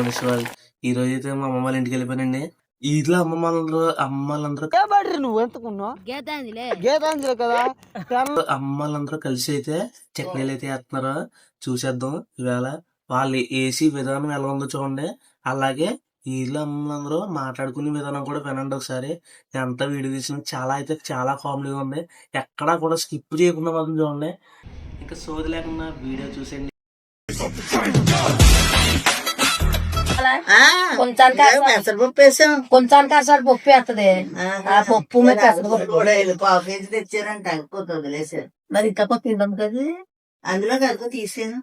కోటేశ్వర్ ఈ రోజు అయితే మా అమ్మ వాళ్ళ ఇంటికి వెళ్ళిపోయానండి. ఈ ఇంట్లో అమ్మ వాళ్ళందరూ అమ్మ వాళ్ళందరూ నువ్వు? ఎంతకున్నావు గీతాంజలి కదా? అమ్మ వాళ్ళందరూ కలిసి అయితే చట్నీలు అయితే వేస్తున్నారో చూసేద్దాం. ఈవేళ వాళ్ళు వేసి విధానం ఎలా ఉందో చూడండి. అలాగే అమ్మలందరూ మాట్లాడుకునే విధానం కూడా వినండి ఒకసారి. ఎంత వీడియో తీసిన చాలా అయితే చాలా కామెడీగా ఉంది. ఎక్కడా కూడా స్కిప్ చేయకుండా మాత్రం చూడండి. ఇంకా సోది లేకుండా వీడియో చూసేయండి. కొంచానికి పెసరపప్పు వేసాం. కొంచానికి అసలు పప్పు వేస్తుంది ఆ పప్పు మీద పెసరపప్పు కూడా వెళ్ళి పావు కేజీ తెచ్చారంట కొత్త వదిలేసారు మరి ఇంకా కొత్త తింటాం కదా? అందులో కనుక తీసాను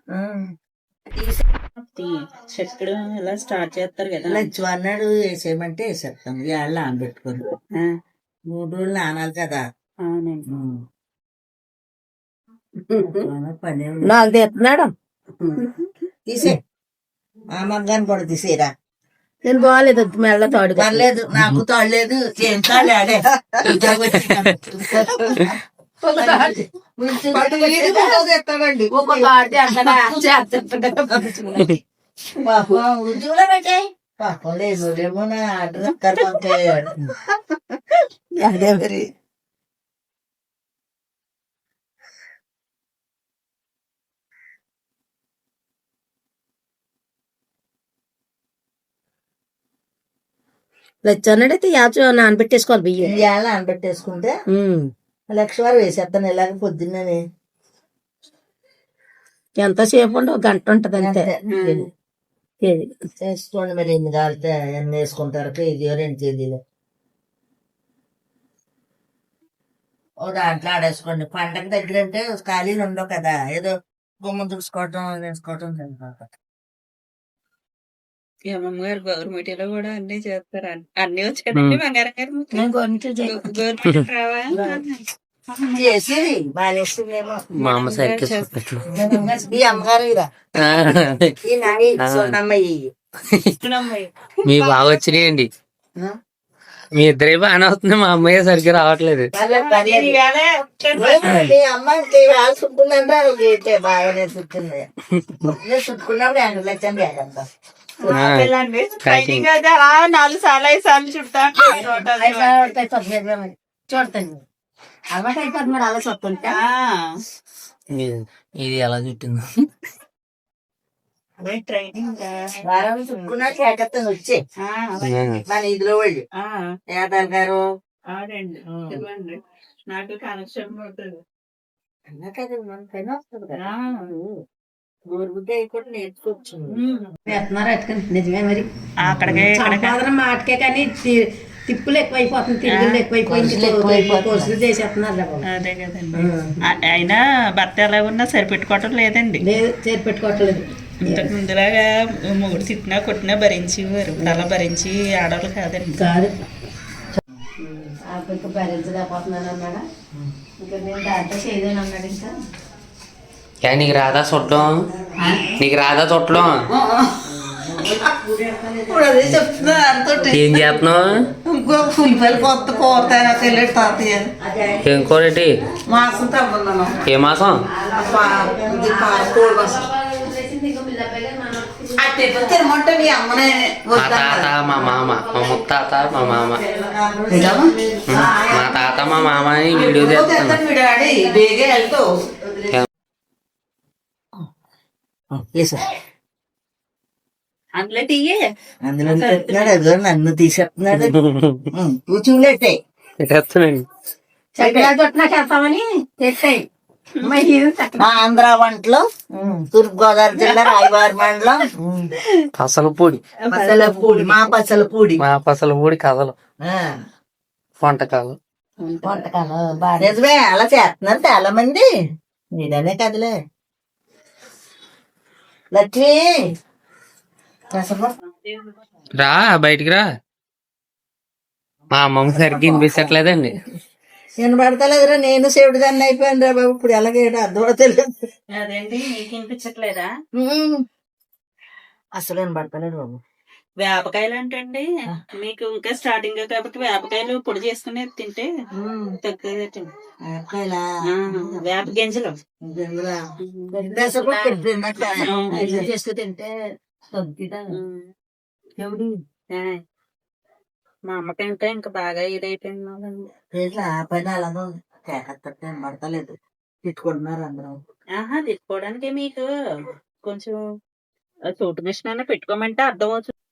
చెక్కడం ఇలా స్టార్ట్ చేస్తారు కదా. లంచ్ అన్నాడు వేసేయమంటే వేసేస్తాం. ఇవాళ నానబెట్టుకుని ఆ, మూడు రోజులు నానాలి కదా. నాకు తెస్తున్నాడు. తీసే ఆ మగ్గాన్ని కూడా తీసేరా నేను బాగాలేదు మెల్ల తాడు పర్లేదు నాకు తాడలేదు ఏం తాడు ఆడే ఉద్యోగంలో పాపం లేదు ఏమో ఆర్డర్ కరపంకాయ అదే మరి. లచ్చన్నడైతే యాచు నానబెట్టేసుకోవాలి బియ్యం. ఇవాళ నానబెట్టేసుకుంటే. లక్ష వారు వేసేస్తాను ఇలాగ పొద్దున్ననే. ఎంతసేపు ఒక గంట ఉంటది అంతే. కేజీ. చేసుకోండి మరి ఎన్ని కాలితే ఎన్ని వేసుకుంటారు కేజీ రెండు కేజీలు ఓ దాంట్లో ఆడేసుకోండి. పండగ దగ్గర అంటే ఖాళీలు ఉండవు కదా. ఏదో గుమ్మ చూసుకోవటం వేసుకోవటం సరిపోతుంది. ఈ అమ్మమ్మ గారు గవర్నమెంట్లో కూడా అన్ని చేస్తారు. అన్ని- అన్ని వచ్చాయండి బంగారం గారు గవర్నమెంట్ రావా? మా అమ్మ సరిగ్గా ఈ అమ్మగారు ఇరా. ఈ నాయి సొన్నమ్మాయి అమ్మాయి మీ బాగా వచ్చినాయండి. మీ ఇద్దరే బాగానే అవుతుంది. మా అమ్మయ్య సరిగ్గా రావట్లేదు. అయితే బాగానే చుట్టింది చుట్టుకున్నప్పుడు లచ్చండి నాలుగు సార్లు ఐదు సార్లు. చూడతాను. అలవాటు అయిపోతుంది మరి అలా చూస్తుంటే. ఇది ఎలా చుట్టింది. ట్రైనింగ్ వారం చుట్టుకున్నా చేకత్తాను వచ్చే. మన ఇదిలో వాళ్ళు. ఏదాలు గారు. ఆడండి ఇవ్వండి. నాకు కనెక్షన్ ఉంటుంది అన్నా కదా మన పైన వస్తుంది కదా. అక్కడికే సంపాదన మాటకే కానీ తిప్పులు ఎక్కువైపోతుంది తిరుగులు ఎక్కువైపోయింది. కోర్సులు చేసేస్తున్నారు. అదే కదండి. అయినా భర్త ఎలా ఉన్నా సరిపెట్టుకోవటం లేదండి. లేదు చేతి పెట్టుకోవట్లేదు ఇంతకు ముందులాగా మొగుడు తిట్టినా కొట్టినా భరించేవారు అలా భరించి ఆడవాళ్ళు కాదండి. కాదు. ఇంకా భరించలేకపోతున్నాను అన్నాడా ఇంకా నేను దాంట్లో చేయలేను అన్నాడు ఇంకా. ఏ, నీకు రాదా చుట్టం నీకు రాదా అంతో ఏం చేస్తున్నావు? ఇంకో పులిపల్లి కొత్త కూర తయారు వెళ్ళాడు తాతయ్య. ఏం మాసం ఏ మీ తాత మా మామ మా ముత్తాత మా మామ. మా తాత మా మామ వీడియో చేస్తున్నాను మీ డాడీ బేగే వెళ్తావు అందులో అందులో నన్ను తీసేస్తున్నాడు మా ఆంధ్ర వంటలో తూర్పు గోదావరి జిల్లా రాయవారి మండలం పసల పొడి పసల పూడి మా పసల పూడి మా పసల పొడి కథలు ఆ, వంటకాలు వంటకాలు బాగా నిజమే అలా చేస్తున్నారు చాలా మంది నీదనే కదలే లక్ష్మి! రా బయటికి రా. మా అమ్మమ్మ సరిగ్గా వినిపించట్లేదండి వినబడతలేదురా నేను శివుడి దాన్ని అయిపోయాను రా బాబు. ఇప్పుడు ఎలాగే అర్థం తెలియదు. అదేంటి మీకు వినిపించట్లేదా. అసలు వినబడతలేదు బాబు. వేపకాయలు అంటే మీకు ఇంకా స్టార్టింగ్ కాబట్టి వేపకాయలు పొడి చేసుకుని తింటే? ఆ, వేప గింజలు. తింటే. ఎవడు. మా అమ్మకంటే ఇంకా బాగా ఇదైపోయింది ఆ పైన అలాగో పడతలేదు తిట్టుకుంటున్నారు అందరం. ఆహా తిప్పుకోవడానికి మీకు కొంచెం చోటు మిషన్ అన్న పెట్టుకోమంటే అర్థం అవుతుంది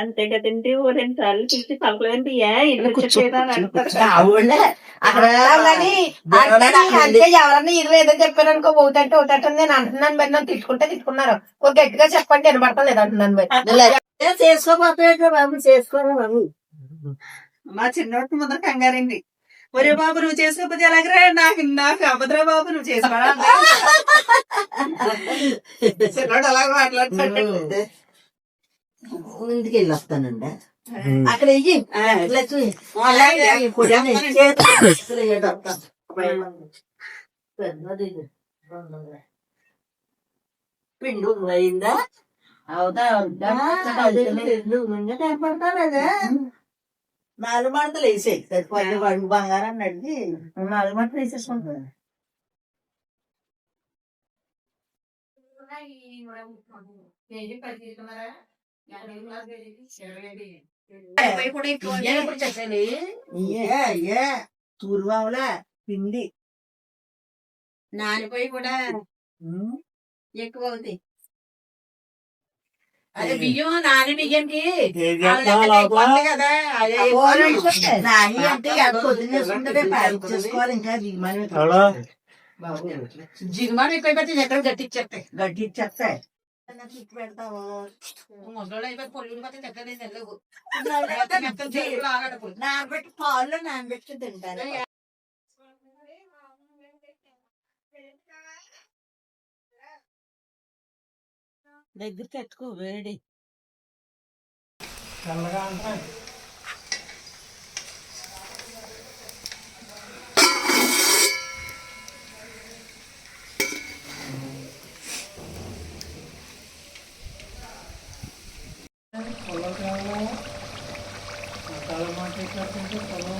అంతే కదండి ఓ రెండు సార్లు చూసి పలకలేండి ఏ ఇల్లు చెప్పేదా అని అంటారు. ఆవిడ అక్కడ కానీ అంటే ఎవరన్నా ఇది లేదని చెప్పారనుకో ఒకటంటే ఒకటంటే నేను అంటున్నాను మరి నన్ను తిట్టుకుంటే తిట్టుకున్నారు. ఒక గట్టిగా చెప్పండి వినపడటం లేదు అంటున్నాను మరి బాబు చేసుకోరా బాబు. మా చిన్నోటి ముందర కంగారండి. ఒరే బాబు నువ్వు చేసుకోకపోతే ఎలాగరా నాకు నాకు అభద్రా బాబు నువ్వు చేసుకోవడా చిన్నోడు అలాగ మాట్లాడుతాడు. ఇంటికి వెళ్ళి వస్తానండి? అక్కడ వెయ్యి ఇట్లా. ఇప్పుడు చేతులు వేయడం వస్తాను. పెద్దది ఇది. నాలుగు మంటలు వేసేయి. సరిపోతే వాడు బంగారం అడిగి నాలుగు మంటలు వేసేసుకుంటా. తూర్వాములా పిండి. నానిపోయి కూడా. ఎక్కువ అవుతాయి అదే బియ్యం నాని బియ్యంకి. కదా అదే నాయి అంటే అది పొద్దున్న చేసుకుంటే ప్యాక్ చేసుకోవాలి ఇంకా దిగుమని జిగుమాను ఎక్కువైపోతే ఎక్కడ గట్టిచ్చేస్తాయి? నేను నానబెట్టి పాలు నానబెట్టి తింటాను దగ్గర తెచ్చుకో వేడి. పొలం కావాలా తల మాట ఎట్లా పొలం